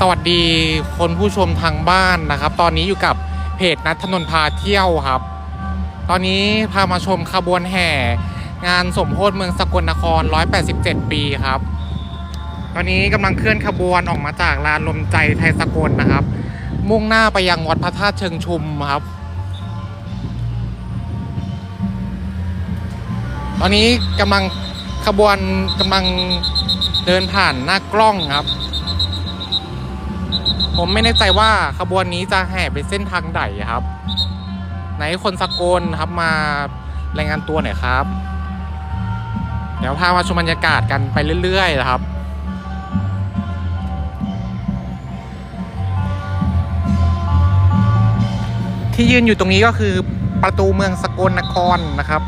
สวัสดีคนผู้ชมทางบ้านนะครับ ตอนนี้อยู่กับเพจนัทธนนพาเที่ยวครับ ตอนนี้พามาชมขบวนแห่ งานสมโพธิเมืองสกลนคร 187 ปีครับ ตอนนี้กำลังเคลื่อนขบวนออกมาจากลานลมใจไทยสกลนะครับ มุ่งหน้าไปยังวัดพระธาตุเชิงชุมครับ ตอนนี้กำลังขบวนกำลังเดินผ่านหน้ากล้องครับ ผมไม่แน่ใจว่าขบวนนี้จะแห่ไปเส้นทางไหนครับ ไหนคนสกลครับมารายงานตัวหน่อยครับ เดี๋ยวพามาชมบรรยากาศกันไปเรื่อยๆนะครับที่ยืนอยู่ตรงนี้ก็คือประตูเมืองสกลนครนะครับ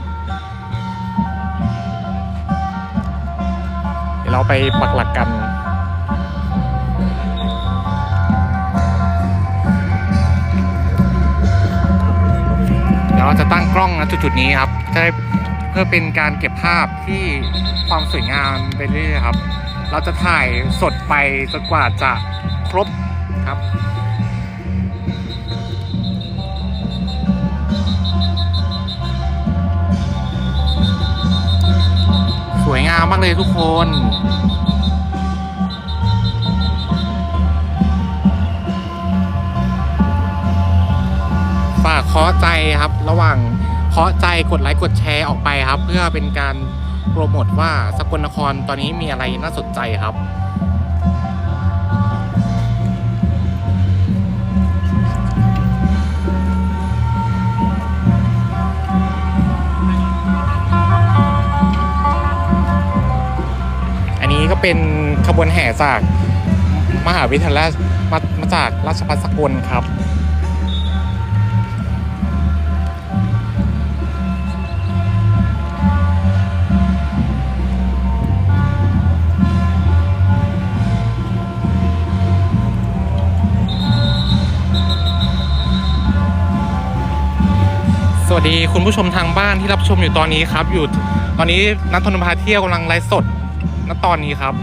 เดี๋ยวเราไปปักหลักกัน จะตั้งกล้องนะจุดๆนี้ครับจะได้เพื่อเป็นการเก็บภาพที่ความสวยงามไปเรื่อยๆครับ เราจะถ่ายสดไปจนกว่าจะครบครับสวยงามมากเลยทุกคน เคาะใจครับ ระหว่างเคาะใจกดไลค์กดแชร์ออกไปครับ เพื่อเป็นการโปรโมทว่าสกลนครตอนนี้มีอะไรน่าสนใจครับอันนี้ก็เป็นขบวนแห่จากมหาวิทยาลัยมามาจากราชภัฏสกลครับ วัสดีคุณผู้ชมทางบ้านที่รับชมอยู่ตอนนี้ครับ อยู่ตอนนี้นัทธนนท์พาเที่ยวกำลังไลฟ์สดณตอนนี้ครับ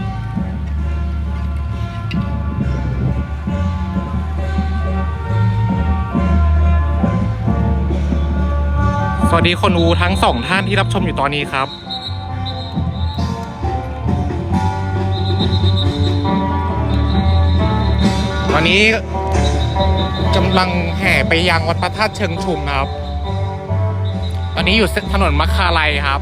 สวัสดีคนดูทั้งสองท่านที่รับชมอยู่ตอนนี้ครับตอนนี้กำลังแห่ไปยังวัดพระธาตุเชิงชุมนะครับ ตอนนี้อยู่ถนนมัคคาไลครับ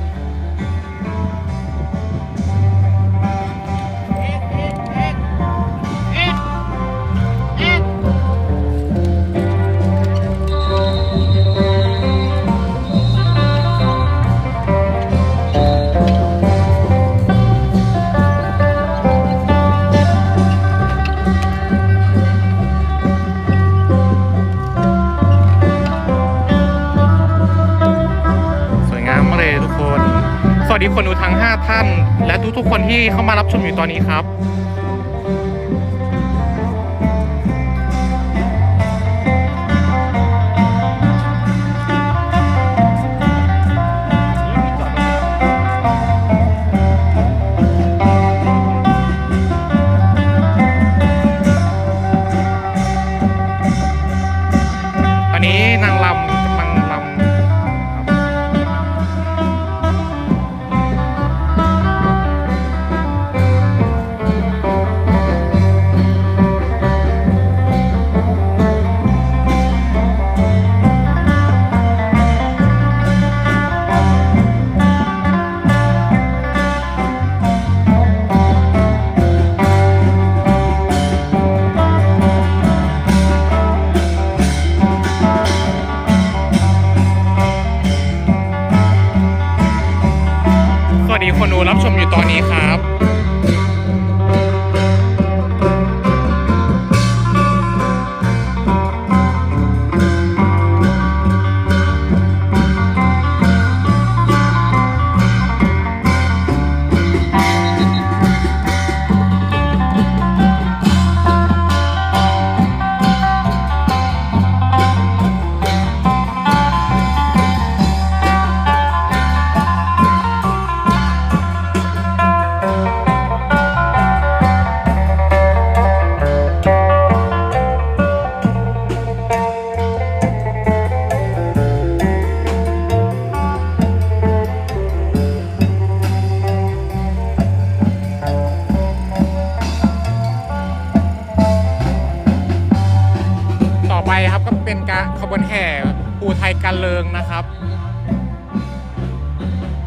ท่าน และทุกๆคนที่เข้ามารับชมอยู่ตอนนี้ครับ รับชมอยู่ตอนนี้ครับ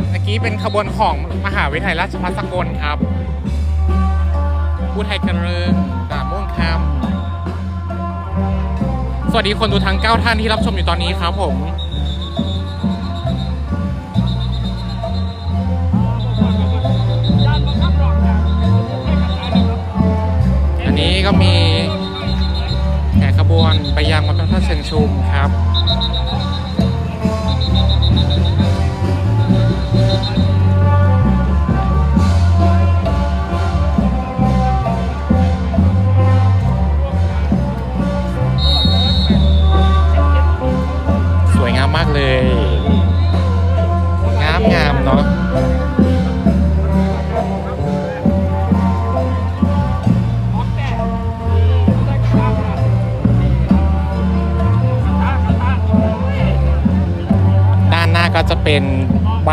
เมื่อกี้เป็นขบวนของมหาวิทยาลัยราชภัฏสกลครับปูไทยกันเลิงด่าม่วงคำสวัสดีคนดูทั้ง 9 ท่านที่รับชมอยู่ตอนนี้ครับผมอันนี้ก็มีแห่ขบวนไปยังวัดพระธาตุเชิงชุมครับ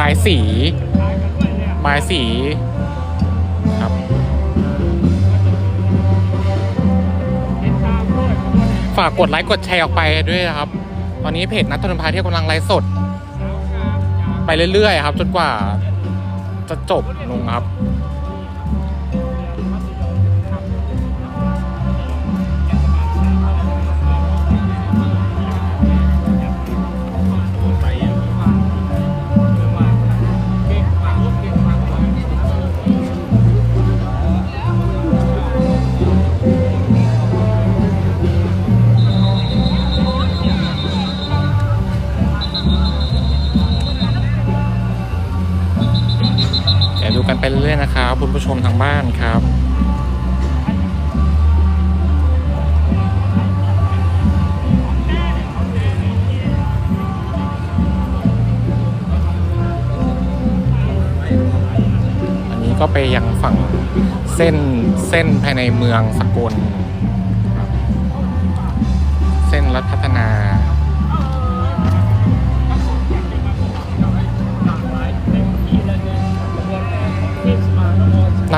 บายสีบายสีครับ ฝากกดไลค์กดแชร์ออกไปด้วยนะครับ ตอนนี้เพจนัทธนพาเที่ยวกำลังไลฟ์สด ไปเรื่อยๆครับ จนกว่าจะจบลงครับ คุณผู้ชมทางบ้านครับ อันนี้ก็ไปยังฝั่งเส้นเส้นภายในเมืองสกลเส้นรัฐพัฒนา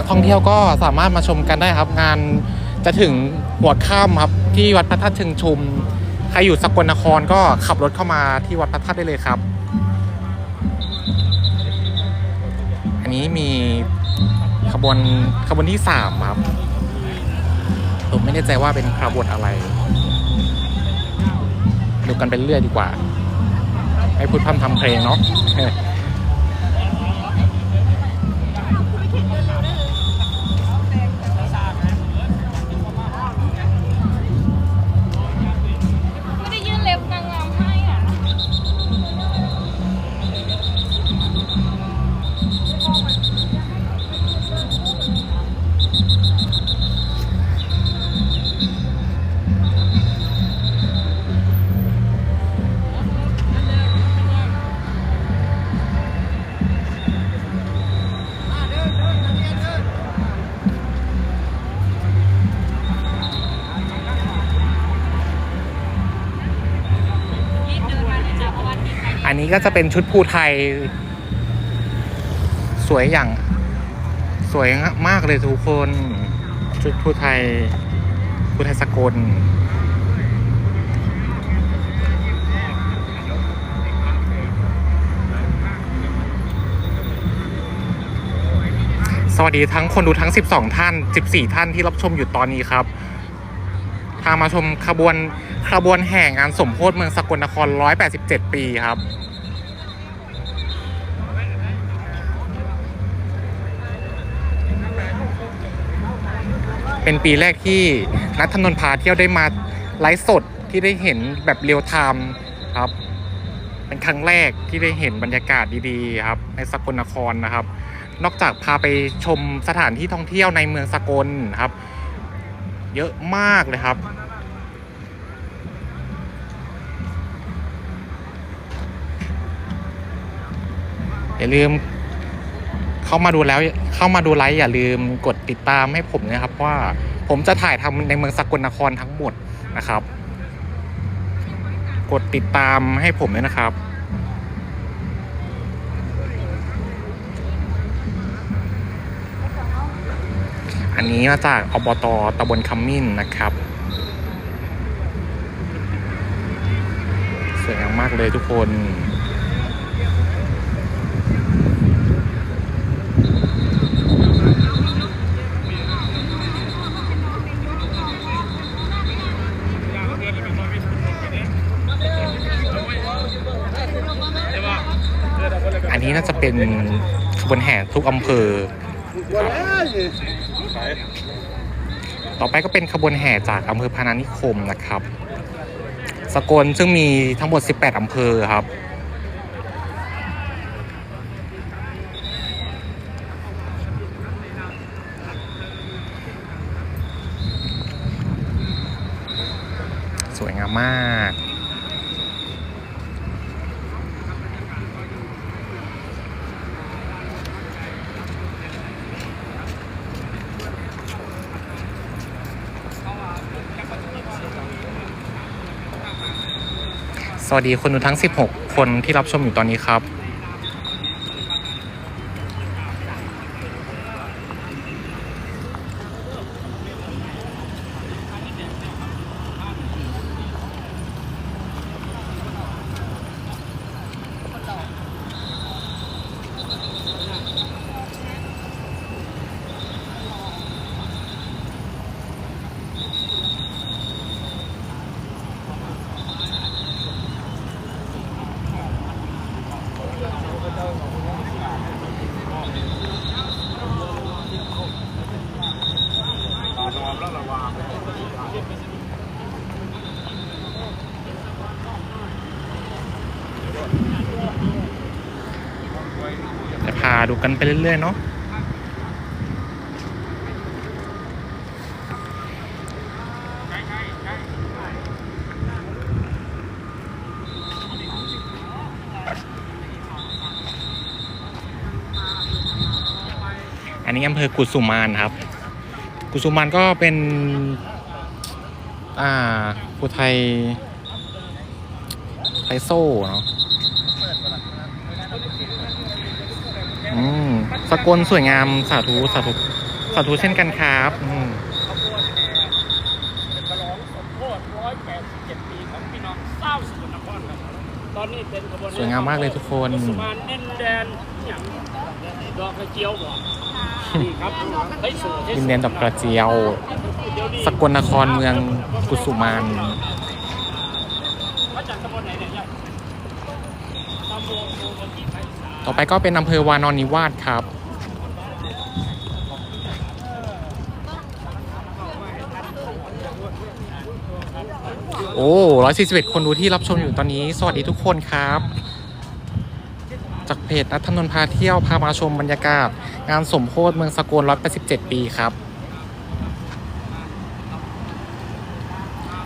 ท่องเที่ยวก็สามารถมาชมกันได้ครับ งานจะถึงหัวค่ำครับ ที่วัดพระธาตุเชิงชุม ใครอยู่สกลนครก็ขับรถเข้ามาที่วัดพระธาตุได้เลยครับ อันนี้มีขบวนขบวนที่สามครับผมไม่แน่ใจว่าเป็นขบวนอะไรดูกันไปเรื่อยดีกว่าให้พูดพร่ำทำเพลงเนาะ นี้ก็จะเป็นชุดภูไทย สวยอย่าง สวยมากเลยทุกคน ชุดภูไทยภูไทยสกลสวัสดีทั้งคนดูทั้ง 12 ท่าน 14 ท่านที่รับชมอยู่ตอนนี้ครับ พามาชมขบวนขบวนแห่งานสมโพธิเมืองสกลนคร 187 ปีครับ เป็นปีแรกที่นัทธนนท์พาเที่ยวได้มาไลฟ์สดที่ได้เห็นแบบเรียลไทม์ครับ เป็นครั้งแรกที่ได้เห็นบรรยากาศดีๆครับ ในสกลนครนะครับ นอกจากพาไปชมสถานที่ท่องเที่ยวในเมืองสกลครับ เยอะมากเลยครับอย่าลืม เข้ามาดูแล้วเข้ามาดูไลฟ์อย่าลืมกดติดตามให้ผมนะครับว่าผมจะถ่ายทำในเมืองสกลนครทั้งหมดนะครับ กดติดตามให้ผมด้วยนะครับอันนี้มาจากอบตตำบลคำมิ้นนะครับแสงมากเลยทุกคน อันนี้น่าจะเป็นขบวนแห่ทุกอำเภอ ต่อไปก็เป็นขบวนแห่จากอำเภอพานานิคมนะครับ สกลซึ่งมีทั้งหมด 18 อำเภอครับ สวยงามมาก ส วัสดีคนดูทั้ง 16 คนที่รับชมอยู่ตอนนี้ครับ ดูกันไปเรื่อยๆเนาะอันนี้อำเภอกุสุมานครับ กุสุมานก็เป็น อ่าภูไทยไทยโซ่เนาะ อืมสกลสวยงามสาธุสาธุสาธุเช่นกันครับอืมขบวนแห่เป็นฉลองสมโภช187 ปีของพี่น้องเศร้าวสกลนครครับตอนนี้เป็นขบวนสวยงามมากเลยทุกคนสุมานเน้นแดนอย่างดอกกระเจียวบ่นี่ครับเฮ้ยสวยที่ดิสุนแดนดอกกระเจียวเดี๋ยวนี้สกลนครเมืองกุสุมาน มาจากตำบลไหนเนี่ยยายตำบลโพธิ์ที่ไผ่สา ต่อไปก็เป็นอำเภอวานอนนิวาสครับ โอ้ร้อยสี่สิบเอ็ดคนดูที่รับชมอยู่ตอนนี้ สวัสดีทุกคนครับ จากเพจนัทนนท์พาเที่ยวพามาชมบรรยากาศ งานสมโพธิเมืองสกล187ปีครับ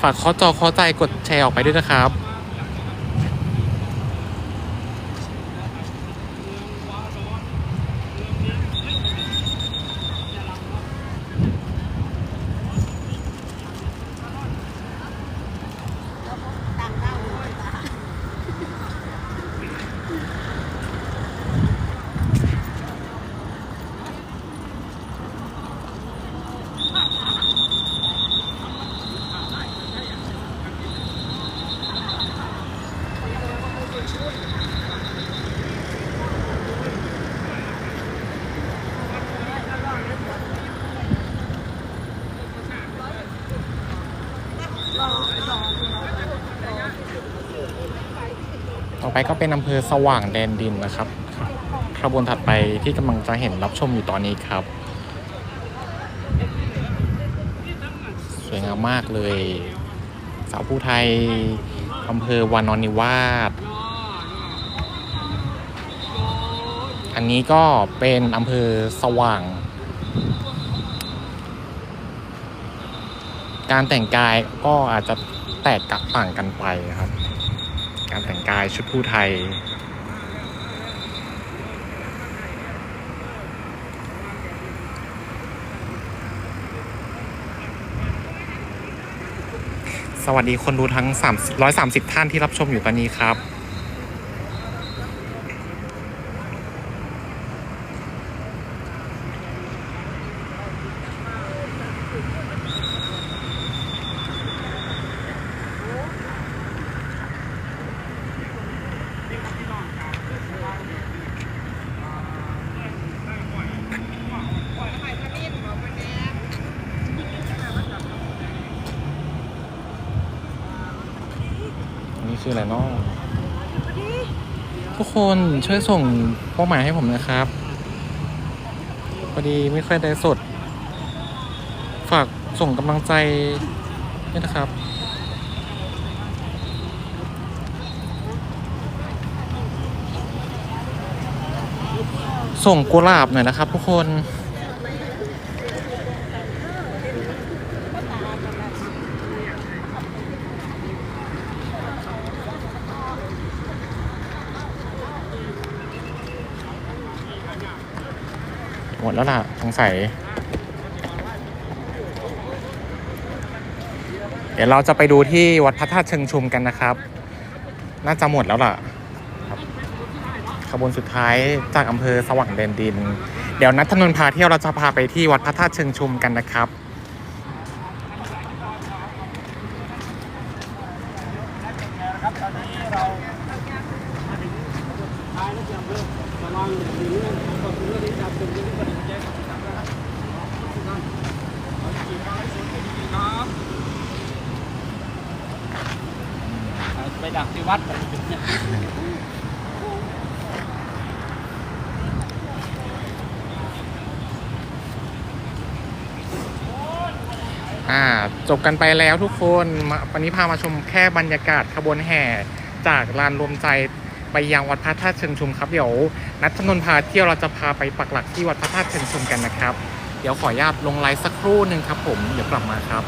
ฝากข้อจอข้อใจกดแชร์ออกไปด้วยนะครับ อไปก็เป็นอำเภอสว่างแดนดินนะครับขบวนถัดไปที่กำลังจะเห็นรับชมอยู่ตอนนี้ครับ สวยงามมากเลยสาวผู้ไทยอำเภอวานอนนิวาสอันนี้ก็เป็นอำเภอสว่าง การแต่งกายก็อาจจะแตกกะต่างกันไปครับ การแต่งกายชุดผู้ไทย สวัสดีคนดูทั้ง3 130 ท่านที่รับชมอยู่ตอนนี้ครับ คืออะไรเนาะทุกคนช่วยส่งเป้าหมายให้ผมนะครับพอดีไม่ค่อยได้สด ฝากส่งกำลังใจด้วยนะครับส่งกุหลาบหน่อยนะครับทุกคน แล้วล่ะสงสัย เดี๋ยวเราจะไปดูที่วัดพระธาตุเชิงชุมกันนะครับ น่าจะหมดแล้วล่ะขบวนสุดท้ายจากอำเภอสว่างแดนดิน เดี๋ยวนัดถนนพาเที่ยวเราจะพาไปที่วัดพระธาตุเชิงชุมกันนะครับตอนนี้เรามาถึงท้ายแล้วที่อำเภอมาลองถึงเรื่องขอบคุณเรื่องนี้ครับเป็นเรื่องที่ประดิษฐ์ใจของสามนะครับทุกท่านขอให้ขี่ฟ้าให้สวยให้ดีครับ ไปดักที่วัดอ่าจบกันไปแล้วทุกคนวันนี้พามาชมแค่บรรยากาศขบวนแห่จากลานรวมใจไปยังวัดพระธาตุเชิงชุมครับเดี๋ยวนัดถนนพาเที่ยวเราจะพาไปปักหลักที่วัดพระธาตุเชิงชุมกันนะครับ เดี๋ยวขออนุญาตลงไลฟ์สักครู่หนึ่งครับผมเดี๋ยวกลับมาครับ